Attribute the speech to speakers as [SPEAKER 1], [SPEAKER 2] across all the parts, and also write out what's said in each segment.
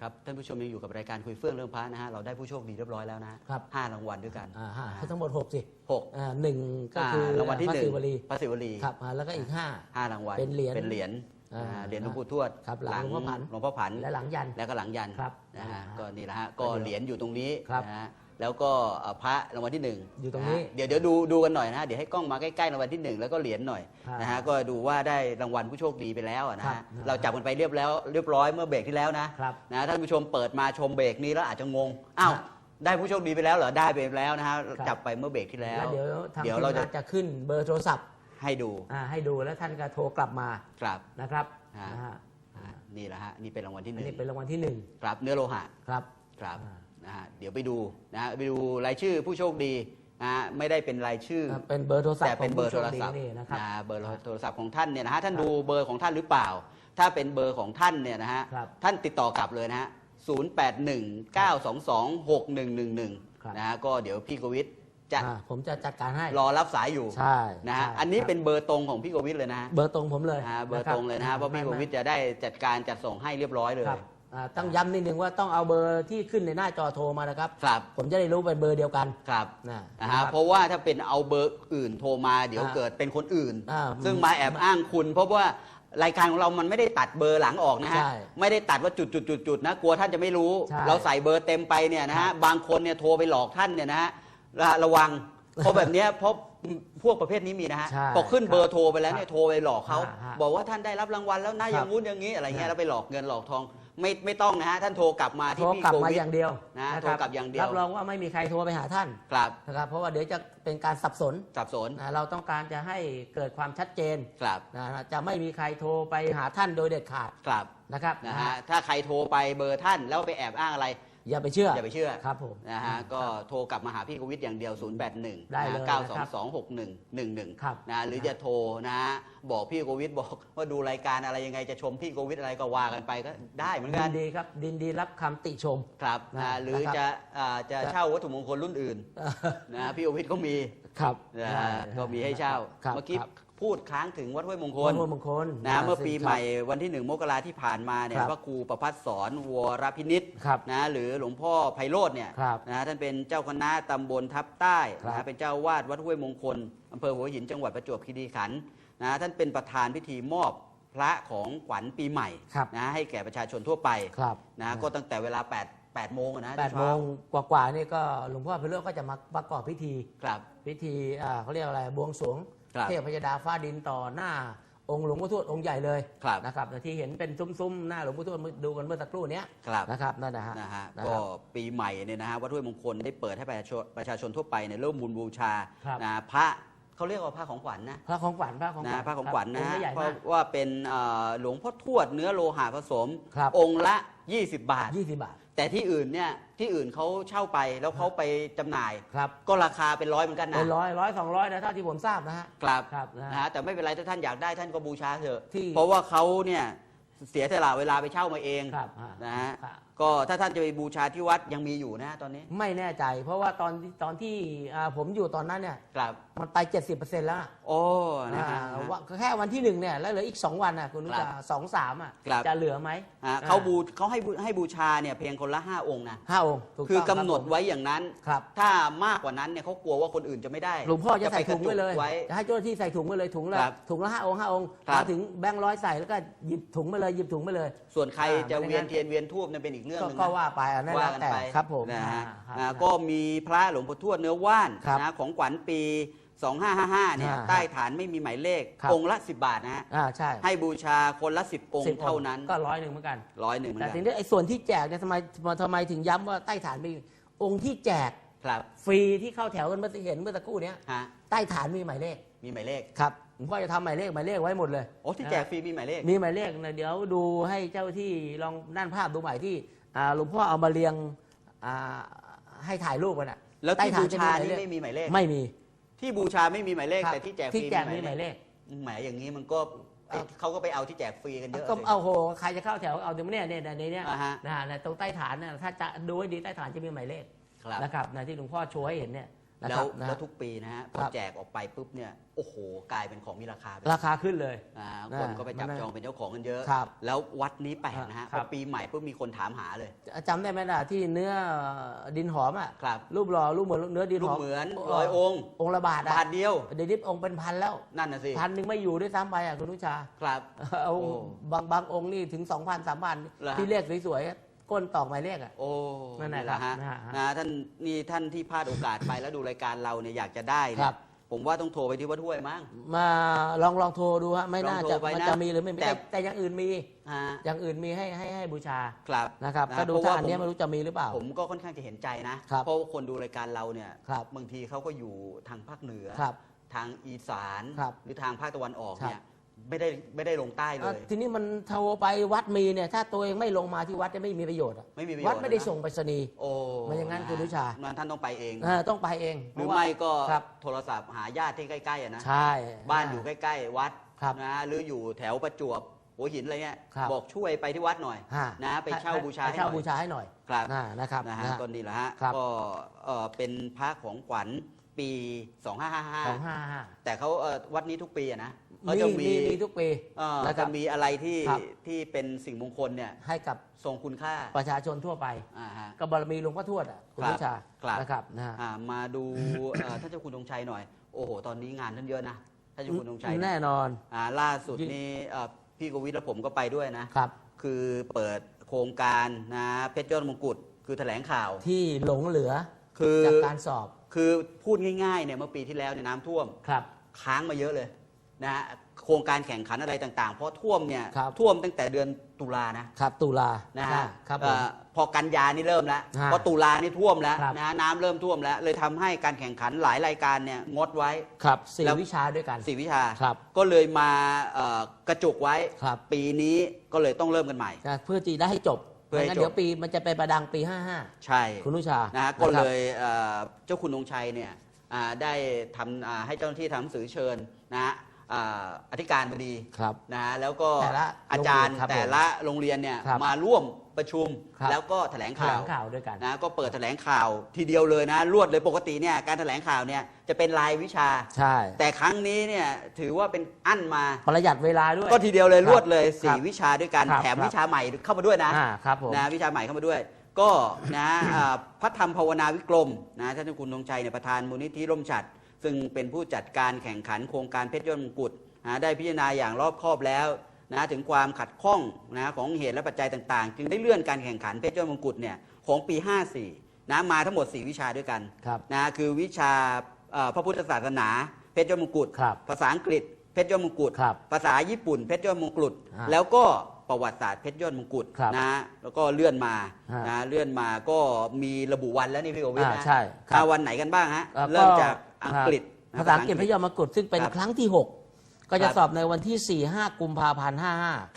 [SPEAKER 1] ครับท่านผู้ชมยังอยู่กับรายการคุยเฟื่องเรื่องพระนะฮะเราได้ผู้โชคดีเรียบร้อยแล้วนะฮะ
[SPEAKER 2] ครับ
[SPEAKER 1] ห้ารางวัลด้วยกัน
[SPEAKER 2] อ่าฮะ
[SPEAKER 1] นะฮะ
[SPEAKER 2] ทั้งหมด6สิ
[SPEAKER 1] หก
[SPEAKER 2] อ่าหนึ่งก็คือ
[SPEAKER 1] รางวัลที่
[SPEAKER 2] พระ
[SPEAKER 1] หนึ่ง
[SPEAKER 2] ศิวลี
[SPEAKER 1] พระศิวลี
[SPEAKER 2] ครับอ่าแล้วก็อีกห้า
[SPEAKER 1] ห้ารางวัล
[SPEAKER 2] เป็นเหรียญ
[SPEAKER 1] เป็นเหรียญ
[SPEAKER 2] อ่า
[SPEAKER 1] อ่าเหรียญหลวงปู่ทวด
[SPEAKER 2] ครับหลังหลวงพ่อผัน
[SPEAKER 1] หลวงพ่อผัน
[SPEAKER 2] และหลังยัน
[SPEAKER 1] แล้วก็หลังยัน
[SPEAKER 2] ครับ
[SPEAKER 1] นะฮะ
[SPEAKER 2] อ่า
[SPEAKER 1] ก็นี่แหละฮะ
[SPEAKER 2] ก็
[SPEAKER 1] ก็
[SPEAKER 2] เดี๋ยว
[SPEAKER 1] เหรียญอยู่ตรงนี้
[SPEAKER 2] ครับ
[SPEAKER 1] นะฮะ แล้วก็เอ่อพระรางวัลที่หนึ่ง
[SPEAKER 2] อยู่ตรงนี้ะ
[SPEAKER 1] ฮะเดี๋ยวเดี๋ยวดูดูกันหน่อยนะฮะเดี๋ยวให้กล้องมาใกล้ๆรางวัลที่หนึ่งแล้วก็เหรียญหน่อย
[SPEAKER 2] ครับ
[SPEAKER 1] นะฮะก็ดูว่าได้รางวัลผู้โชคดีไปแล้วอะนะ
[SPEAKER 2] ครั
[SPEAKER 1] ฮะ
[SPEAKER 2] บ
[SPEAKER 1] เราจับกันไปเรียบแล้วเรียบร้อยเมื่อเบรกที่แล้วนะครับนะท่านผู้ชมเปิดมาชมเบรกนี้แล้วอาจจะงงอ้าว
[SPEAKER 2] ครับ
[SPEAKER 1] ได้ผู้โชคดีไปแล้วเหรอได้ไปแล้วนะฮะ
[SPEAKER 2] ครับ
[SPEAKER 1] จับไปเมื่อเบรกที่แล้ว
[SPEAKER 2] แล้วเดี๋ยวทาง
[SPEAKER 1] เดี๋ยว
[SPEAKER 2] ทีม
[SPEAKER 1] เราจะ
[SPEAKER 2] งานจะขึ้นเบอร์โทรศัพท์
[SPEAKER 1] ให้ดู
[SPEAKER 2] อ่าให้ดูแล้วท่านก็โทรกลับมา
[SPEAKER 1] ครับ
[SPEAKER 2] นะครับ
[SPEAKER 1] อ่า
[SPEAKER 2] นะฮะ
[SPEAKER 1] อ่านี่แหละฮะนี่เป็นรางวัลที่ห
[SPEAKER 2] อัน
[SPEAKER 1] นึ่ง
[SPEAKER 2] นี้เป็นรางวัลที่หนึ่ง
[SPEAKER 1] ครับเนื้อโลหะ
[SPEAKER 2] ครับ
[SPEAKER 1] ครับ
[SPEAKER 2] อ่า
[SPEAKER 1] นะฮะเดี๋ยวไปดูนะฮะไปดูรายชื่อผู้โชคดีนะฮะไม่ได้เป็นรายชื่อ
[SPEAKER 2] อ่าเป็นเบอร์โทรศัพท์
[SPEAKER 1] แต่เป็นเบอร์โทรศัพท์
[SPEAKER 2] ของผู้โชคดีนี่นะครับ
[SPEAKER 1] นะเบอร์โทรศัพท์ของท่านเนี่ยนะฮะท่านดูเบอร์ของท่านหรือเปล่า ถ้าเป็นเบอร์ของท่านเนี่ยนะฮะ
[SPEAKER 2] ครับ
[SPEAKER 1] ท่านติดต่อกลับเลยนะฮะ0 8 1 9 2 2 6 1 1 1
[SPEAKER 2] ครับ
[SPEAKER 1] นะฮะก็เดี๋ยวพี่โกวิทจะ
[SPEAKER 2] อ่าผมจะจัดการให้
[SPEAKER 1] รอรับสายอยู่
[SPEAKER 2] ใช่
[SPEAKER 1] นะฮะ
[SPEAKER 2] ใช่
[SPEAKER 1] อันนี้
[SPEAKER 2] ครับ
[SPEAKER 1] เป็นเบอร์ตรงของพี่โกวิทเลยนะฮะ
[SPEAKER 2] เบอร์ตรงผมเลย
[SPEAKER 1] นะฮะเบอร์ตรงเลยนะฮะเพราะพี่โกวิทจะได้จัดการจัดส่งให้เรียบร้อยเลย
[SPEAKER 2] ครับ อ่าต้องย้ำนิดนึงว่าต้องเอาเบอร์ที่ขึ้นในหน้าจอโทรมานะครับ
[SPEAKER 1] ครับ
[SPEAKER 2] ผมจะได้รู้เป็นเบอร์เดียวกัน
[SPEAKER 1] ครับ
[SPEAKER 2] นะ
[SPEAKER 1] นะ
[SPEAKER 2] ค
[SPEAKER 1] ฮะ
[SPEAKER 2] รับ
[SPEAKER 1] เพราะว่าถ้าเป็นเอาเบอร์อื่นโทรมาเดี๋ยว
[SPEAKER 2] อ่า
[SPEAKER 1] เกิดเป็นคนอื่น
[SPEAKER 2] อ่า
[SPEAKER 1] ซึ่งมาแอบอ้างคุณ เพราะว่ารายการของเรามันไม่ได้ตัดเบอร์หลังออกนะฮะ
[SPEAKER 2] ใช่
[SPEAKER 1] ไม่ได้ตัดว่าจุดจุดจุดจุดนะกลัวท่านจะไม่รู้
[SPEAKER 2] ใช่
[SPEAKER 1] เราใส่เบอร์เต็มไปเนี่ยนะ
[SPEAKER 2] ครั
[SPEAKER 1] ฮะ
[SPEAKER 2] บบา
[SPEAKER 1] งคนเนี่ยโทรไปหลอกท่านเนี่ยนะฮะระระวัง เพราะแบบเนี้ยเพราะพวกประเภทนี้มีนะฮะ
[SPEAKER 2] ใช่
[SPEAKER 1] พอขึ้นเบอร์โทรไปแล้ว
[SPEAKER 2] ครับ
[SPEAKER 1] เนี่ยโทรไปหลอกเขา
[SPEAKER 2] อ่าฮะ
[SPEAKER 1] บอกว่าท่านได้รับรางวัลแล้วนะอ
[SPEAKER 2] ครั
[SPEAKER 1] ย่า
[SPEAKER 2] บ
[SPEAKER 1] งงู้นอย่างนี้อะไรเงี้ย
[SPEAKER 2] นะ
[SPEAKER 1] แล้วไปหลอกเงินหลอกทอง ไม่ไม่ต้องนะฮะท่านโทรกลับมา
[SPEAKER 2] โท
[SPEAKER 1] ที่
[SPEAKER 2] ร
[SPEAKER 1] พี่
[SPEAKER 2] กลับ
[SPEAKER 1] โค
[SPEAKER 2] มา
[SPEAKER 1] วิด
[SPEAKER 2] อย่างเดียว
[SPEAKER 1] นะ
[SPEAKER 2] ค
[SPEAKER 1] โทรกลับอย่างเดียว
[SPEAKER 2] รับรองว่าไม่มีใครโทรไปหาท่าน
[SPEAKER 1] ครับ
[SPEAKER 2] นะครับเพราะว่าเดี๋ยวจะเป็นการสับสน
[SPEAKER 1] สับสน
[SPEAKER 2] นะเราต้องการจะให้เกิดความชัดเจน
[SPEAKER 1] ครับ
[SPEAKER 2] นะจะไม่มีใครโทรไปหาท่านโดยเด็ดขาด
[SPEAKER 1] ครับ
[SPEAKER 2] นะครับ
[SPEAKER 1] นะ
[SPEAKER 2] นะ
[SPEAKER 1] ฮะ
[SPEAKER 2] ฮะ
[SPEAKER 1] ถ้าใครโทรไปเบอร์ท่านแล้วไปแอบอ้างอะไร
[SPEAKER 2] อย่าไปเชื่อ
[SPEAKER 1] อย่าไปเชื่อ
[SPEAKER 2] ครับผม
[SPEAKER 1] นะฮะก็โทรกลับมาหาพี่กวิทอย่างเดียว 0 8 1
[SPEAKER 2] ได้เลย
[SPEAKER 1] 9
[SPEAKER 2] นะครับ
[SPEAKER 1] 2 2 6 1 1 1
[SPEAKER 2] ครับ
[SPEAKER 1] นะหรือจะโทรนะฮะบอกพี่กวิทบอกว่าดูรายการอะไรยังไงจะชมพี่กวิทอะไรก็ว่ากันไปก็ได้เหมือน
[SPEAKER 2] ยิ
[SPEAKER 1] กัน
[SPEAKER 2] นดีครับดินดีรับคำติชม
[SPEAKER 1] ครับ
[SPEAKER 2] นะ
[SPEAKER 1] นะหรือ
[SPEAKER 2] นะครับ
[SPEAKER 1] จะอ่าจะ
[SPEAKER 2] จะ
[SPEAKER 1] เช่าวัตถุมงคลรุ่นอื่นนะพี่กวิทก็มี
[SPEAKER 2] ครับ
[SPEAKER 1] นะฮะก็มีให้เช่า
[SPEAKER 2] ครับ
[SPEAKER 1] เมื่อกี้
[SPEAKER 2] ครับ
[SPEAKER 1] พูดค้างถึงวัดห้วยมงค
[SPEAKER 2] ค
[SPEAKER 1] ล
[SPEAKER 2] นมงคล
[SPEAKER 1] นะเมื่อปี
[SPEAKER 2] ครับ
[SPEAKER 1] ใหม่วันที่หนึ่งมกราที่ผ่านมาเนี่ย
[SPEAKER 2] ครับ
[SPEAKER 1] พระครูประพัฒสอนวรพินิษ
[SPEAKER 2] ครับ
[SPEAKER 1] นะหรือหลวงพ่อไพโรธเนี่ย
[SPEAKER 2] ครับ
[SPEAKER 1] นะท่านเป็นเจ้าคณะตำบลทับใต้
[SPEAKER 2] ครับ
[SPEAKER 1] นะเป็นเจ้าวาดวัดห้วยมงคลอำเภอหัวหินจังหวัดประจวบคีรีขันธ์นะท่านเป็นประธานพิธีมอบพระของขวัญปีใหม่
[SPEAKER 2] ครับ
[SPEAKER 1] นะให้แก่ประชาชนทั่วไป
[SPEAKER 2] ครับ
[SPEAKER 1] นะก็ตั้งแต่เวลา 8 8โมงอะนะ
[SPEAKER 2] แปดโมงกว่าๆนี่ก็หลวงพ่อเพลโลก็จะมาประกอบพิธี
[SPEAKER 1] ครับ
[SPEAKER 2] พิธีอ่าเขาเรียกอะไรบวงสรวง
[SPEAKER 1] ครับ
[SPEAKER 2] เทพพยดาฟ้าดินต่อหน้า องค์หลวงพ่อทวดองค์ใหญ่เลย
[SPEAKER 1] ครับ
[SPEAKER 2] นะครับที่เห็นเป็นซุ้มๆหน้าหลวงพ่อทวดดูกันเมื่อสักครู่เนี้ย
[SPEAKER 1] ครับ
[SPEAKER 2] นะครับนั่นนะฮะ
[SPEAKER 1] นะฮะ
[SPEAKER 2] นะ
[SPEAKER 1] ก็
[SPEAKER 2] ครับ
[SPEAKER 1] ปีใหม่เนี่ยนะฮะวัดห้วยมงคลได้เปิดให้ประชาชนประชาชนทั่วไปเนี่ยเริ่มบุญบูชา
[SPEAKER 2] ครับ
[SPEAKER 1] นะพระเขาเรียกว่าพระของขวัญนะ
[SPEAKER 2] พระของขวัญพระของขวัญ
[SPEAKER 1] นะพระของขวัญ
[SPEAKER 2] ค
[SPEAKER 1] นะ
[SPEAKER 2] บ
[SPEAKER 1] ฮะ
[SPEAKER 2] องค์ไม่ใหญ่
[SPEAKER 1] เพ
[SPEAKER 2] มา
[SPEAKER 1] ราะ
[SPEAKER 2] ก
[SPEAKER 1] ว่าเป็นเอ่อหลวงพ่อทวดเนื้อโลหะผสม
[SPEAKER 2] ครับ
[SPEAKER 1] องค์ละ 20 บาท
[SPEAKER 2] ยี่สิบบาท
[SPEAKER 1] แต่ที่อื่นเนี่ยที่อื่นเขาเช่าไปแล้วเขาไปจำหน่าย
[SPEAKER 2] ครับ
[SPEAKER 1] ก็ราคาเป็นร้อยเหมือนกันนะ
[SPEAKER 2] เป็นร้อยร้อยสองร้อยนะเท่าที่ผมทราบนะฮะ
[SPEAKER 1] ครับ
[SPEAKER 2] ครับนะฮะ
[SPEAKER 1] นะฮะแต่ไม่เป็นไรถ้าท่านอยากได้ท่านก็บูชาเถอะ
[SPEAKER 2] ที่
[SPEAKER 1] เพราะว่าเขาเนี่ยเสียสละเวลาไปเช่ามาเอง
[SPEAKER 2] ครับฮะ
[SPEAKER 1] นะฮะ
[SPEAKER 2] ครับ
[SPEAKER 1] ก็ถ้าท่านจะไปบูชาที่วัดยังมีอยู่นะตอนนี้
[SPEAKER 2] ไม่แน่ใจ เพราะว่าตอนที่ตอนที่อ่าผมอยู่ตอนนั้นเนี่ย
[SPEAKER 1] ครับ
[SPEAKER 2] มันไป 70%แล้วอะ
[SPEAKER 1] โอ้นะฮะ
[SPEAKER 2] อ่าว่าแค่วันที่หนึ่งเนี่ยแล้วเหลืออีก 2 วันอะคุณนุ
[SPEAKER 1] ครั
[SPEAKER 2] จะ
[SPEAKER 1] บ
[SPEAKER 2] สองสามอะ
[SPEAKER 1] ครับ
[SPEAKER 2] จะเหลือไหม
[SPEAKER 1] อ่า
[SPEAKER 2] อ่า
[SPEAKER 1] เขาบูเขาให้บูให้บูชาเนี่ยเพียงคนละ5องค์นะ
[SPEAKER 2] ห้าองค์ถูก
[SPEAKER 1] คือ
[SPEAKER 2] ต้ง
[SPEAKER 1] กำหนด
[SPEAKER 2] ครับผม
[SPEAKER 1] ไว้อย่างนั้น
[SPEAKER 2] ครับ
[SPEAKER 1] ถ้ามากกว่านั้นเนี่ยเขากลัวว่าคนอื่นจะไม่ได้
[SPEAKER 2] หลวงพ่อจะใส่ถุงไว้เลย
[SPEAKER 1] จะปกระจุกไว้
[SPEAKER 2] จะให้เจ้าหน้าที่ใส่ถุงไว้เลยถุงละ
[SPEAKER 1] ครับ
[SPEAKER 2] ถุงละห้าองค์ห้าองค์
[SPEAKER 1] ครับ
[SPEAKER 2] มาถึงแบงค์ร้อยใส่แล้วก็หยิบถุงไปเลยหยิบถุงไปเลย
[SPEAKER 1] ส่วนใคร
[SPEAKER 2] อ่า
[SPEAKER 1] จะ
[SPEAKER 2] ไม่
[SPEAKER 1] เวียน
[SPEAKER 2] งั้น
[SPEAKER 1] เทียนเวียนทูบเนี่ยเป็นอีกเรื่อง
[SPEAKER 2] ก็
[SPEAKER 1] หนึง
[SPEAKER 2] ก็
[SPEAKER 1] นะ
[SPEAKER 2] ว่าไปอันนั้น
[SPEAKER 1] ว่า
[SPEAKER 2] แล้ว
[SPEAKER 1] กัน
[SPEAKER 2] แต่
[SPEAKER 1] ไป
[SPEAKER 2] ครับผม
[SPEAKER 1] นะฮะ
[SPEAKER 2] อ่า
[SPEAKER 1] อ่า
[SPEAKER 2] ครับ
[SPEAKER 1] ก็มีพระหลวงพ่อทวดเนื้อว่าน
[SPEAKER 2] ครับ
[SPEAKER 1] นะของขวัญปี 2555เนี่ย
[SPEAKER 2] อ่า
[SPEAKER 1] ใต้ฐานไม่มีหมายเลข
[SPEAKER 2] ครับ
[SPEAKER 1] องค์ละ 10 บาทนะฮะ
[SPEAKER 2] อ่าใช่
[SPEAKER 1] ให้บูชาคนละ 10 อง
[SPEAKER 2] สิบ
[SPEAKER 1] ค์เท่านั้น
[SPEAKER 2] ก็ร้อยหนึ่งเหมือนกัน
[SPEAKER 1] ร้อยหนึ่งเหมือน
[SPEAKER 2] แต่
[SPEAKER 1] กั
[SPEAKER 2] ที
[SPEAKER 1] น
[SPEAKER 2] นี้ไอ้ส่วนที่แจกเนี่ยทำไมทำไมถึงย้ำว่าใต้ฐานมีองค์ที่แจก
[SPEAKER 1] ครับ
[SPEAKER 2] ฟรีที่เข้าแถวกันเมื่อเห็นเมื่อสักครู่เนี้ย
[SPEAKER 1] ฮะ
[SPEAKER 2] ใต้ฐานมีหมายเลข
[SPEAKER 1] มีหมายเลข
[SPEAKER 2] ครับผมก็จะทำหมายเลขหมายเลขไว้หมดเลย
[SPEAKER 1] โอ้ที่แจกฟรีมีหมายเลข
[SPEAKER 2] มีหมายเลขนะเดี๋ยวดูให้เจ้าที่ลองนั่นภาพดูใหม่ที่ อ่าหลวงพ่อเอามาเรียงอ่าให้ถ่ายรูปกันอะ
[SPEAKER 1] แล้วที่
[SPEAKER 2] ใต้ฐาน
[SPEAKER 1] บูชา
[SPEAKER 2] จะมีหมาย
[SPEAKER 1] นี่
[SPEAKER 2] เลข
[SPEAKER 1] ไม่มีหมายเลข
[SPEAKER 2] ไม่มี
[SPEAKER 1] ที่บูชาไม่มีหมายเลข
[SPEAKER 2] ครับ
[SPEAKER 1] แต่ที่แจกฟ
[SPEAKER 2] ที่
[SPEAKER 1] รี
[SPEAKER 2] แจกมีหมายเลข
[SPEAKER 1] หมายอย่างนี้มันก็เอ๊ะเขาก็ไปเอาที่แจกฟรีกันเยอะ
[SPEAKER 2] ก็
[SPEAKER 1] สิ
[SPEAKER 2] เอาโหใครจะเข้าแถวเอาเดี๋ยวเนี่ยเนี่ยในเนี้ย
[SPEAKER 1] อ่าฮะ
[SPEAKER 2] นะฮะตรงใต้ฐานน่ะถ้าจะดูให้ดีใต้ฐานจะมีหมายเลข
[SPEAKER 1] ครับ
[SPEAKER 2] นะครับนะที่หลวงพ่อโชว์ให้เห็นเนี่ย นะ
[SPEAKER 1] แล้
[SPEAKER 2] ครั
[SPEAKER 1] ว
[SPEAKER 2] บนะ
[SPEAKER 1] แล้วทุกปีนะฮะพอ
[SPEAKER 2] ครับ
[SPEAKER 1] แจกออกไปปุ๊บเนี่ยโอ้โหกลายเป็นของมีราคาไป
[SPEAKER 2] ราคาขึ้นเลย
[SPEAKER 1] อ่า
[SPEAKER 2] นะ
[SPEAKER 1] คนก็ไปจับ
[SPEAKER 2] มัน
[SPEAKER 1] จองเป็นเจ้าของกันเยอะ
[SPEAKER 2] ครับ
[SPEAKER 1] แล้ววัดนี้แปลกนะฮะ
[SPEAKER 2] ครั
[SPEAKER 1] พอบปีใหม่ปุ๊บมีคนถามหาเลย
[SPEAKER 2] จำได้ไหมล่ะที่เนื้อดินหอมอะ
[SPEAKER 1] ครับ
[SPEAKER 2] รูปหล่อรูปเหมือนเนื้อดิน
[SPEAKER 1] รู
[SPEAKER 2] ห
[SPEAKER 1] ป
[SPEAKER 2] อม
[SPEAKER 1] เหมือนร้อยองค์
[SPEAKER 2] องค์ละบาทอะ
[SPEAKER 1] บาทเดียว
[SPEAKER 2] เดี๋ยวนี้องค์เป็นพันแล้ว
[SPEAKER 1] นั่นน่ะสิ
[SPEAKER 2] พันหนึ่งไม่อยู่ด้วยซ้ำไปอะคุณนุชา
[SPEAKER 1] ครับ
[SPEAKER 2] เอา
[SPEAKER 1] โอ้
[SPEAKER 2] บางบางองค์นี่ถึง2,000 3,000
[SPEAKER 1] เหรอฮะ
[SPEAKER 2] ที่เลขสวยๆ ก้นตอกหมายเลขอะ
[SPEAKER 1] โอ้
[SPEAKER 2] นั่นแหละ
[SPEAKER 1] ฮะ
[SPEAKER 2] ครับนะฮะ
[SPEAKER 1] นะท่านนี่ท่านที่พลาดโอกาสไปแล้วดูรายการเราเนี่ยอยากจะได้
[SPEAKER 2] ครับ
[SPEAKER 1] ผมว่าต้องโทรไปที่วัดห้วยมั้ง
[SPEAKER 2] มาลองลองโทรดูฮะไม่น่า
[SPEAKER 1] ลองโท
[SPEAKER 2] จะ
[SPEAKER 1] รไป
[SPEAKER 2] มันจะมีหรือไม่มี
[SPEAKER 1] แต่
[SPEAKER 2] แต่แต่อย่างอื่นมี
[SPEAKER 1] ฮะ
[SPEAKER 2] อย่างอื่นมีให้ให้ให้บูชา
[SPEAKER 1] ครับ
[SPEAKER 2] นะครับก็ดู
[SPEAKER 1] เพระ
[SPEAKER 2] ถ้า
[SPEAKER 1] ว่า
[SPEAKER 2] อันเนี้ย
[SPEAKER 1] ผม
[SPEAKER 2] ไม่รู้จะมีหรือเปล่า
[SPEAKER 1] ผมก็ค่อนข้างจะเห็นใจนะ
[SPEAKER 2] ครับ
[SPEAKER 1] เพราะว่าคนดูรายการเราเนี่ย
[SPEAKER 2] ครับ
[SPEAKER 1] บางทีเขาก็อยู่ทางภาคเหนือ
[SPEAKER 2] ครับ
[SPEAKER 1] ทางอีสาน
[SPEAKER 2] ครับ
[SPEAKER 1] หรือทางภาคตะวันออกเนี่ย ไม่ได้ไม่ได้ลงใต้เล
[SPEAKER 2] อะ
[SPEAKER 1] ย
[SPEAKER 2] ทีนี้มันโทรไปวัดมีเนี่ย ถ้าตัวเองไม่ลงมาที่วัดจะไม่มีประโยชน์อะ
[SPEAKER 1] ไม่มีประโยชน์
[SPEAKER 2] วัดไม่ได้
[SPEAKER 1] นะ
[SPEAKER 2] ส่งไปรษณีย์
[SPEAKER 1] โอ้
[SPEAKER 2] ไม่อย่างนั้นคุณนุชา
[SPEAKER 1] นั้นท่านต้องไปเอง
[SPEAKER 2] เออต้องไปเอง
[SPEAKER 1] หรือ
[SPEAKER 2] เพาะว่า
[SPEAKER 1] ไม่ก็
[SPEAKER 2] ครับ
[SPEAKER 1] โทรศัพท์หาญาติที่ใกล้ๆอะนะ
[SPEAKER 2] ใช่
[SPEAKER 1] บ้านอยู่ใกล้ ๆ วัด
[SPEAKER 2] ครับ
[SPEAKER 1] นะหรืออยู่แถวประจวบหัวหินอะไรเงี้ย
[SPEAKER 2] ครับ
[SPEAKER 1] บอกช่วยไปที่วัดหน่อย
[SPEAKER 2] ฮะ
[SPEAKER 1] นะไปเช่าบูชา
[SPEAKER 2] ไป
[SPEAKER 1] ให้ห
[SPEAKER 2] เช่า
[SPEAKER 1] น่อย
[SPEAKER 2] บูชาให้หน่อย
[SPEAKER 1] ครับ
[SPEAKER 2] นะนะครับ
[SPEAKER 1] นะฮะ
[SPEAKER 2] นะฮะ
[SPEAKER 1] ต้นนี้แหละฮะ
[SPEAKER 2] ครับ
[SPEAKER 1] ก็เอ่อเป็นพระของขวัญปี
[SPEAKER 2] สอง
[SPEAKER 1] 2555
[SPEAKER 2] ห้าห้า
[SPEAKER 1] แต่เขาเอ่อวัดนี้ทุกปีอะนะ เขา
[SPEAKER 2] มี
[SPEAKER 1] จะ
[SPEAKER 2] มีมีทุกปี
[SPEAKER 1] เอ่อ
[SPEAKER 2] นะครั
[SPEAKER 1] จะ
[SPEAKER 2] บ
[SPEAKER 1] มีอะไรที่
[SPEAKER 2] ครับ
[SPEAKER 1] ที่เป็นสิ่งมงคลเนี่ย
[SPEAKER 2] ให้กับ
[SPEAKER 1] ทรงคุณค่า
[SPEAKER 2] ประชาชนทั่วไป
[SPEAKER 1] อ่าฮะ
[SPEAKER 2] ก็บารมีหลวงพ่อทวดอะคุณ
[SPEAKER 1] ครับ
[SPEAKER 2] วิชา
[SPEAKER 1] ครับ
[SPEAKER 2] นะครับนะฮะ
[SPEAKER 1] อ่ามาดูเอ่อท่านเจ้าคุณธงชัยหน่อย โอ้โห ตอนนี้งานท่านเยอะนะท่านเจ้าคุณธงชัย
[SPEAKER 2] แน่นอน
[SPEAKER 1] อ่าล่าสุดนี้เอ่อพี่กวิทย์และผมก็ไปด้วยนะ
[SPEAKER 2] ครับ
[SPEAKER 1] คือเปิดโครงการนะเพชรยอดมงกุฎคือแถลงข่าว
[SPEAKER 2] ที่หลงเหลือ
[SPEAKER 1] คือ
[SPEAKER 2] จากการสอบ
[SPEAKER 1] คือพูดง่ายๆเนี่ยเมื่อปีที่แล้วเนี่ยน้ำท่วม
[SPEAKER 2] ครับ
[SPEAKER 1] ค้างมาเยอะเลย นะฮะโครงการแข่งขันอะไรต่างๆ เพราะท่วมเนี่ย
[SPEAKER 2] ครับ
[SPEAKER 1] ท่วมตั้งแต่เดือนตุลานะ
[SPEAKER 2] ครับตุลา
[SPEAKER 1] นะ
[SPEAKER 2] ครั
[SPEAKER 1] ฮะ
[SPEAKER 2] บครับผ
[SPEAKER 1] เอ่
[SPEAKER 2] ม
[SPEAKER 1] อพอกันยานี่เริ่มแล้ว
[SPEAKER 2] ฮะ
[SPEAKER 1] เพราะตุลานี่ท่วมแล้ว
[SPEAKER 2] ครับ
[SPEAKER 1] นะฮะน้ำเริ่มท่วมแล้ว เลยทำให้การแข่งขันหลายรายการเนี่ยงดไว้
[SPEAKER 2] ครับสี่
[SPEAKER 1] แล้ว
[SPEAKER 2] วิชาด้วยกัน
[SPEAKER 1] สี่วิชา
[SPEAKER 2] ครับ
[SPEAKER 1] ก็เลยมาเอ่อกระจุกไว้
[SPEAKER 2] ครับ
[SPEAKER 1] ปีนี้ก็เลยต้องเริ่มกันใหม่
[SPEAKER 2] นะเพื่อจีได้ให้จบ
[SPEAKER 1] เพื่อให้
[SPEAKER 2] ไม่งั้น
[SPEAKER 1] จบ
[SPEAKER 2] เดี๋ยวปีมันจะไปประดังปี
[SPEAKER 1] ใช่
[SPEAKER 2] 55คุณนุชา
[SPEAKER 1] นะฮะ
[SPEAKER 2] นะ
[SPEAKER 1] ก็
[SPEAKER 2] ค
[SPEAKER 1] เล
[SPEAKER 2] รับ
[SPEAKER 1] ยเอ่อเจ้าคุณธงชัยเนี่ยอ่าได้ทำอ่าให้เจ้าหน้าที่ทำหนังสือเชิญนะฮะ อ่าอธิการบดี
[SPEAKER 2] ครับ
[SPEAKER 1] นะฮะแล้วก็
[SPEAKER 2] แต่ละ
[SPEAKER 1] อาจารย์
[SPEAKER 2] โรงเรียนครับ
[SPEAKER 1] แต่ละโรงเรียนเนี่ย
[SPEAKER 2] ครับ
[SPEAKER 1] มาร่วมประชุม
[SPEAKER 2] ครับ
[SPEAKER 1] แล้วก็แถลง
[SPEAKER 2] แถล
[SPEAKER 1] ข่าว
[SPEAKER 2] งข่าวด้วยกัน
[SPEAKER 1] นะก็เปิดแถลงข่าวทีเดียวเลยนะ รวดเลยปกติเนี่ยการแถลงข่าวเนี่ยจะเป็นรายวิชา
[SPEAKER 2] ใช่
[SPEAKER 1] แต่ครั้งนี้เนี่ยถือว่าเป็นอั้นมา
[SPEAKER 2] ประหยัดเวลาด้วย
[SPEAKER 1] ก็ทีเดียวเลย
[SPEAKER 2] ครับ
[SPEAKER 1] รวดเลย
[SPEAKER 2] ค
[SPEAKER 1] สี่
[SPEAKER 2] รับ
[SPEAKER 1] วิชาด้วยกัน
[SPEAKER 2] ครับ
[SPEAKER 1] แถม
[SPEAKER 2] ครับ
[SPEAKER 1] วิชาใหม่เข้ามาด้วยนะ
[SPEAKER 2] อ่าครับผม
[SPEAKER 1] นะวิชาใหม่เข้ามาด้วย ก็นะ อ่าพระธรรมภาวนาวิกรมนะท่านเจ้าคุณธงชัยเนี่ยประธานมูลนิธิร่มฉัด ซึ่งเป็นผู้จัดการแข่งขันโครงการเพชรยอดมงกุฎนะได้พิจารณาอย่างรอบคอบแล้วนะถึงความขัดข้องนะของเหตุและปัจจัยต่างๆ จึงได้เลื่อนการแข่งขันเพชรยอดมงกุฎเนี่ยของปี 54นะมาทั้งหมด 4 วิชาด้วยกัน
[SPEAKER 2] ครับ
[SPEAKER 1] นะคือวิชาเอ่อพระพุทธศาสนา เพชรยอดมงกุฎ
[SPEAKER 2] ครับ
[SPEAKER 1] ภาษาอังกฤษเพชรยอดมงกุฎ
[SPEAKER 2] ครับ
[SPEAKER 1] ภาษาญี่ปุ่นเพชรยอดมงกุฎ
[SPEAKER 2] อ่า
[SPEAKER 1] แล้วก็ประวัติศาสตร์เพชรยอดมงกุฎ
[SPEAKER 2] ครับ
[SPEAKER 1] นะแล้วก็เลื่อนมา
[SPEAKER 2] ฮะ
[SPEAKER 1] นะเลื่อนมาก็มีระบุวันแล้วนี่พี่โอวิทย์
[SPEAKER 2] อ่า
[SPEAKER 1] นะ
[SPEAKER 2] ใช่ครับ
[SPEAKER 1] อ่าวันไหนกันบ้างฮะ
[SPEAKER 2] แล้ว
[SPEAKER 1] เริ่มจาก อังกฤษนะ
[SPEAKER 2] ภาษาอังกฤษพระยอดมกุฎซึ่งเป็น
[SPEAKER 1] ครับ
[SPEAKER 2] ครั้งที่ 6 ก็จะ
[SPEAKER 1] ครับ
[SPEAKER 2] สอบในวันที่ 4 5 กุมภาพันธ์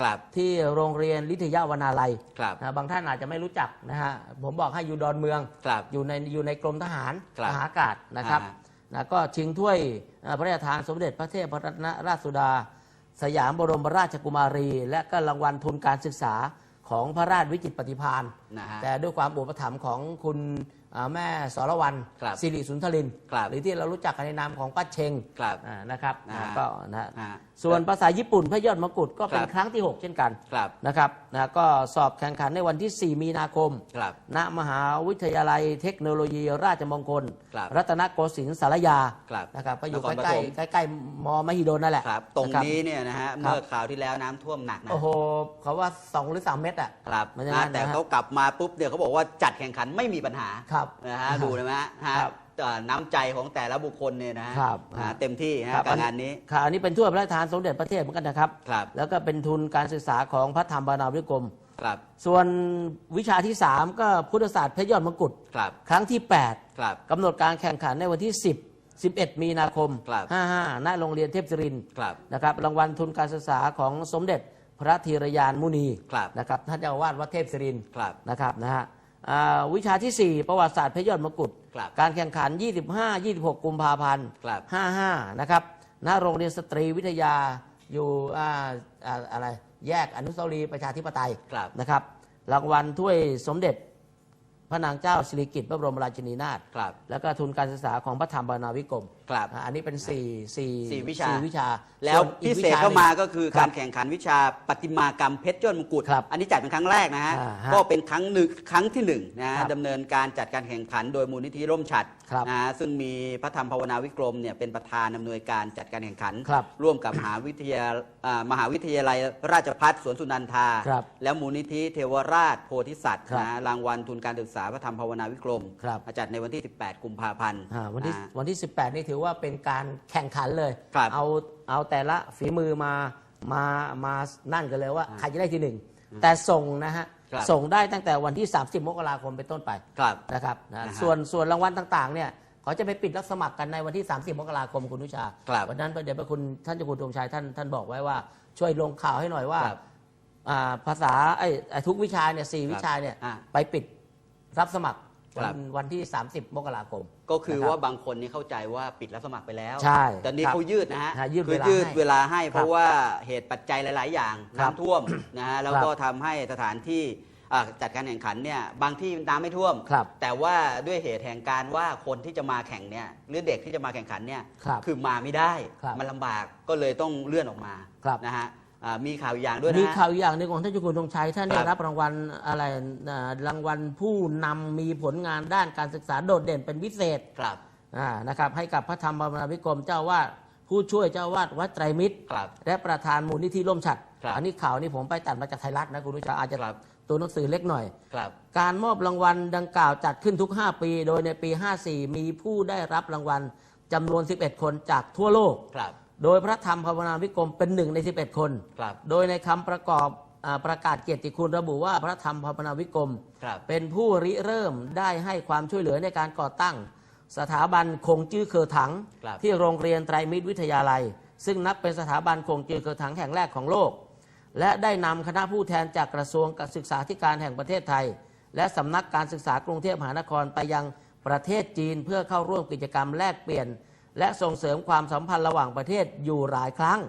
[SPEAKER 1] ครับ
[SPEAKER 2] 55 ที่โรงเรียนลิทยาวนาลัย
[SPEAKER 1] ครับ
[SPEAKER 2] นะบางท่านอาจจะไม่รู้จักนะฮะผมบอกให้อยู่ดอนเมือง
[SPEAKER 1] ครับ
[SPEAKER 2] อยู่ในอยู่ในกรมทหาร
[SPEAKER 1] ครับ
[SPEAKER 2] ทหารอากาศนะครับ
[SPEAKER 1] อ่าฮะ
[SPEAKER 2] นะก็ชิงถ้วยเอ่อพระราชทานสมเด็จพระเทพรัตนราชสุดา สยามบรมราชกุมารี และก็รางวัลทุนการศึกษาของพระราชวิจิตรปฏิภาณ
[SPEAKER 1] นะฮะ
[SPEAKER 2] แต่ด้วยความอุปถัมภ์ของคุณ อ่าแม่สรวรรณ
[SPEAKER 1] ครับ
[SPEAKER 2] สิริสุนทริน
[SPEAKER 1] ครับ
[SPEAKER 2] หรือที่เรารู้จักกันในนามของป้าเชง
[SPEAKER 1] ครับ
[SPEAKER 2] อ่านะครับ
[SPEAKER 1] นะฮะ
[SPEAKER 2] อ่าก็นะฮะ
[SPEAKER 1] นะฮะ
[SPEAKER 2] ส่วนภาษาญี่ปุ่นพระยอดมกุฎก็เป็น
[SPEAKER 1] ครับ
[SPEAKER 2] ครั้งที่ 6 เช่นกัน
[SPEAKER 1] ครับ
[SPEAKER 2] นะครับนะก็สอบแข่งขันในวันที่ 4 มีนาคม
[SPEAKER 1] ครับ
[SPEAKER 2] ณมหาวิทยาลัยเทคโนโลยีราชมงคล
[SPEAKER 1] ครับ
[SPEAKER 2] รัตนโกสินทร์สารยา
[SPEAKER 1] ครับ
[SPEAKER 2] นะครับก็อยู่
[SPEAKER 1] นครป
[SPEAKER 2] ใกล้
[SPEAKER 1] ฐม
[SPEAKER 2] ๆใกล้ๆมมหิดลนั่นแหละ
[SPEAKER 1] ครับ ตรงะ
[SPEAKER 2] คบ
[SPEAKER 1] นี้เนี่ยนะฮะ
[SPEAKER 2] ครับ
[SPEAKER 1] เมื่อคราวที่แล้วน้ำท่วมหนักนะ
[SPEAKER 2] โอ้โหเขาว่า 2 หรือ 3 เมตรอะ
[SPEAKER 1] ครับ
[SPEAKER 2] มันอย่าง
[SPEAKER 1] นะ
[SPEAKER 2] นั้น
[SPEAKER 1] แต่
[SPEAKER 2] นะฮะ
[SPEAKER 1] เขากลับมาปุ๊บเนี่ยเขาบอกว่าจัดแข่งขันไม่มีปัญหา
[SPEAKER 2] ครับ
[SPEAKER 1] นะฮะ
[SPEAKER 2] ครับ
[SPEAKER 1] ดูนะฮะฮะ
[SPEAKER 2] ครับ
[SPEAKER 1] เอ่อน้ำใจของแต่ละบุคคลเนี่ยนะฮะ
[SPEAKER 2] ครับ
[SPEAKER 1] นะฮะเต็มที่
[SPEAKER 2] ค
[SPEAKER 1] ฮะ
[SPEAKER 2] รับ
[SPEAKER 1] กับงานนี้
[SPEAKER 2] ค่ะอันนี้เป็นถ้วยพระราชทานสมเด็จพระเทพเหมือนกันนะครับ
[SPEAKER 1] ครับ
[SPEAKER 2] แล้วก็เป็นทุนการศึกษาของพระธรรมบานาวิกรม
[SPEAKER 1] ครับ
[SPEAKER 2] ส่วนวิชาที่ 3 ก็พุทธศาสตร์พระยอดมกุฎ
[SPEAKER 1] ครับ
[SPEAKER 2] ครั้งที่ 8
[SPEAKER 1] ครับ
[SPEAKER 2] กำหนดการแข่งขันในวันที่ 10 11 มีนาคม
[SPEAKER 1] ครับ
[SPEAKER 2] 55 ณ โรงเรียนเทพศิรินทร์
[SPEAKER 1] ครับ
[SPEAKER 2] นะครับ รางวัลทุนการศึกษาของสมเด็จพระธีรยานมุนี
[SPEAKER 1] ครับ
[SPEAKER 2] นะครับ ท่านเจ้าอาวาสวัดเทพศิรินทร์
[SPEAKER 1] ครับ
[SPEAKER 2] นะครับนะฮะ อ่าวิชาที่ 4 ประวัติศาสตร์พระยอดมกุฎ
[SPEAKER 1] ครับ
[SPEAKER 2] การแข่งขัน 25-26 กุมภาพันธ์
[SPEAKER 1] ครับ
[SPEAKER 2] 55 นะครับณโรงเรียนสตรีวิทยาอยู่อ่าอ่าอะไรแยกอนุสาวรีย์ประชาธิปไตย
[SPEAKER 1] ครับ
[SPEAKER 2] นะครับรางวัลถ้วยสมเด็จ พระนางเจ้าสิริกิติ์พระบรมราชินีนาถ
[SPEAKER 1] ครับ
[SPEAKER 2] แล้วก็ทุนการศึกษาของพระธรรมบรรณาวิกรม
[SPEAKER 1] ครับ
[SPEAKER 2] อ่าอันนี้เป็นสี่สี่
[SPEAKER 1] สี่วิชา
[SPEAKER 2] สี่วิชา
[SPEAKER 1] แล้ว
[SPEAKER 2] ส่นอี
[SPEAKER 1] พิ
[SPEAKER 2] ก
[SPEAKER 1] เศษ
[SPEAKER 2] วิช
[SPEAKER 1] เข้ามา
[SPEAKER 2] หนึ่ง
[SPEAKER 1] ก็คือ
[SPEAKER 2] ครั
[SPEAKER 1] กา
[SPEAKER 2] บ
[SPEAKER 1] รแข่งขันวิชาประติมากรรมเพชรยอดมงกุฎ
[SPEAKER 2] ครับ
[SPEAKER 1] อันนี้จัดเป็นครั้งแรกนะฮะ
[SPEAKER 2] อ่าฮะ
[SPEAKER 1] ก็เป็นครั้งหนึ่งครั้งที่หนึ่งนะ
[SPEAKER 2] ครั
[SPEAKER 1] ฮะ
[SPEAKER 2] บ
[SPEAKER 1] ดำเนินการจัดการแข่งขันโดยมูลนิธิร่มฉัตร
[SPEAKER 2] ครับ
[SPEAKER 1] นะฮะซึ่งมีพระธรรมภาวนาวิกรมเนี่ยเป็นประธานอำนวยการจัดการแข่งขัน
[SPEAKER 2] ครับ
[SPEAKER 1] ร่วมกับมหาวิทยาอ่ามหาวิทยาลัยราชภัฏสวนสุนันทา
[SPEAKER 2] ครับ
[SPEAKER 1] แล้วมูลนิธิเทวราชโพธิสัตว์
[SPEAKER 2] ครับ
[SPEAKER 1] นะรางวัลทุนการศึกษาพระธรรมภาวนาวิกรม
[SPEAKER 2] ครับ
[SPEAKER 1] จัดในวันที่ 18 กุมภาพันธ์
[SPEAKER 2] อ่าวันที่
[SPEAKER 1] นะฮะ
[SPEAKER 2] วันที่ 18 นี่ถือว่าเป็นการแข่งขันเลย
[SPEAKER 1] ครับ
[SPEAKER 2] เอาเอาแต่ละฝีมือมามามานั่นกันเลยว่า
[SPEAKER 1] อ่า
[SPEAKER 2] ใครจะได้ที่หนึ่งแต่ส่งนะฮะ
[SPEAKER 1] ครับ
[SPEAKER 2] ส่งได้ตั้งแต่วันที่ 30 มกราคมเป็นต้นไป
[SPEAKER 1] ครับ
[SPEAKER 2] นะครับนะ
[SPEAKER 1] นะฮะ
[SPEAKER 2] ส่วนส่วนรางวัลต่างๆเนี่ยเขาจะไปปิดรับสมัครกันในวันที่ 30 มกราคมคุณนุชา
[SPEAKER 1] ครับ
[SPEAKER 2] วันนั้นเดี๋ยวพระคุณท่านเจ้าคุณธงชัยท่านท่านบอกไว้ว่าช่วยลงข่าวให้หน่อยว่า
[SPEAKER 1] ครับ
[SPEAKER 2] อ่าภาษาไอ้ไอ้ทุกวิชาเนี่ยสี่วิชาเนี่ย
[SPEAKER 1] อ่า
[SPEAKER 2] ไปปิดรับสมัคร
[SPEAKER 1] ครั
[SPEAKER 2] วั
[SPEAKER 1] บ
[SPEAKER 2] นวันที่ 30 มกราคม
[SPEAKER 1] ก็คือ
[SPEAKER 2] นะครับ
[SPEAKER 1] ว่าบางคนนี่เข้าใจว่าปิดรับสมัครไปแล้ว
[SPEAKER 2] ใช่
[SPEAKER 1] แต่นี้
[SPEAKER 2] ครับ
[SPEAKER 1] เขายืดนะฮะ
[SPEAKER 2] ฮะยืด
[SPEAKER 1] คื
[SPEAKER 2] เวลา
[SPEAKER 1] ยืด
[SPEAKER 2] ให้
[SPEAKER 1] เวลาให้
[SPEAKER 2] ครับ
[SPEAKER 1] เพราะว่าเหตุปัจจัยหลาย ๆ อย่าง
[SPEAKER 2] ครับ
[SPEAKER 1] น้ำท่วมนะฮะแล้ว
[SPEAKER 2] ครับ
[SPEAKER 1] ก็ทำให้สถานที่อ่าจัดการแข่งขันเนี่ยบางที่น้ำไม่ท่วม
[SPEAKER 2] ครับ
[SPEAKER 1] แต่ว่าด้วยเหตุแห่งการว่าคนที่จะมาแข่งเนี่ยหรือเด็กที่จะมาแข่งขันเนี่ย
[SPEAKER 2] ครับ
[SPEAKER 1] อมาไม่ได้
[SPEAKER 2] ครับ
[SPEAKER 1] มันลำบากก็เลยต้องเลื่อนออกมา
[SPEAKER 2] ครับ
[SPEAKER 1] นะฮะอ่า มีข่าวอีกอย่างด้วย
[SPEAKER 2] มี
[SPEAKER 1] นะฮะ
[SPEAKER 2] ข่าวอีกอย่างหนึ่งของท่านเจุกุลธงชัยท่านได้
[SPEAKER 1] ครับ
[SPEAKER 2] รับรางวัลอะไรอ่ารางวัลผู้นำมีผลงานด้านการศึกษาโดดเด่นเป็นพิเศษ
[SPEAKER 1] ครับ
[SPEAKER 2] อ่านะครับ ให้กับพระธรรมบรรณาวิกรมเจ้าวาดผู้ช่วยเจ้าวาดวัดไตรมิตร
[SPEAKER 1] ครับ
[SPEAKER 2] และประธานมูลนิธิร่มฉัตร
[SPEAKER 1] ครับ
[SPEAKER 2] อันนี้ข่าวนี้ผมไปตัดมาจากไทยรัฐนะคุณผู้ชมอาจจะ
[SPEAKER 1] ครับ
[SPEAKER 2] ตัวหนังสือเล็กหน่อย
[SPEAKER 1] ครับ
[SPEAKER 2] การมอบรางวัลดังกล่าวจัดขึ้นทุก 5 ปี โดยในปี 54 มีผู้ได้รับรางวัลจำนวน 11 คนจากทั่วโลก
[SPEAKER 1] ครับ
[SPEAKER 2] โดยพระธรรมภาวนาวิกรมเป็นหนึ่งใน 11 คน
[SPEAKER 1] ครับ
[SPEAKER 2] โดยในคำประกอบอาประกาศเกียรติคุณระบุว่าพระธรรมภาวนาวิกรม
[SPEAKER 1] ครับ
[SPEAKER 2] เป็นผู้ริเริ่มได้ให้ความช่วยเหลือในการก่อตั้ง สถาบันคงจื้อเคอถัง
[SPEAKER 1] ครับ
[SPEAKER 2] ที่โรงเรียนไตรมิตรวิทยาลัย ซึ่งนับเป็นสถาบันคงจื้อเคอถังแห่งแรกของโลก และได้นำคณะผู้แทนจากกระทรวงศึกษาธิการแห่งประเทศไทย และสำนักการศึกษากรุงเทพมหานครไปยังประเทศจีนเพื่อเข้าร่วมกิจกรรมแลกเปลี่ยน และส่งเสริมความสัมพันธ์ระหว่างประเทศอยู่หลายครั้ง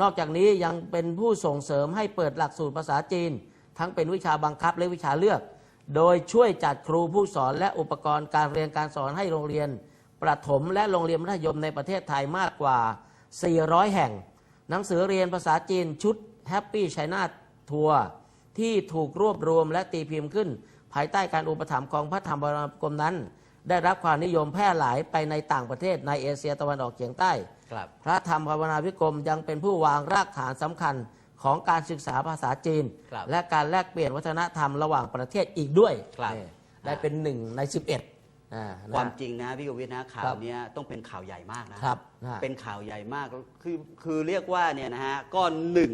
[SPEAKER 2] นอกจากนี้ยังเป็นผู้ส่งเสริมให้เปิดหลักสูตรภาษาจีน ทั้งเป็นวิชาบังคับและวิชาเลือก โดยช่วยจัดครูผู้สอนและอุปกรณ์การเรียนการสอนให้โรงเรียน ประถมและโรงเรียนมัธยมในประเทศไทยมากกว่า 400 แห่ง หนังสือเรียนภาษาจีนชุด Happy China Tour ที่ถูกรวบรวมและตีพิมพ์ขึ้น ภายใต้การอุปถัมภ์ของพระธรรมบรณกรมนั้น ได้รับความนิยมแพร่หลายไปในต่างประเทศในเอเชียตะวันออกเฉียงใต้
[SPEAKER 1] ครับ
[SPEAKER 2] พระธรรมภาวนาวิกรมยังเป็นผู้วางรากฐานสำคัญของการศึกษาภาษาจีน
[SPEAKER 1] ครับ
[SPEAKER 2] และการแลกเปลี่ยนวัฒนธรรมระหว่างประเทศอีกด้วย
[SPEAKER 1] ครับ
[SPEAKER 2] นี่ได้เป็นหนึ่งใน 11อ่านะ
[SPEAKER 1] ความจริงนะพี่กวิทย์นะข่า
[SPEAKER 2] ควรับ
[SPEAKER 1] เนี้ยต้องเป็นข่าวใหญ่มากนะ
[SPEAKER 2] ครับนะ
[SPEAKER 1] เป็นข่าวใหญ่มากคือคือเรียกว่าเนี่ยนะฮะก็หนึ่ง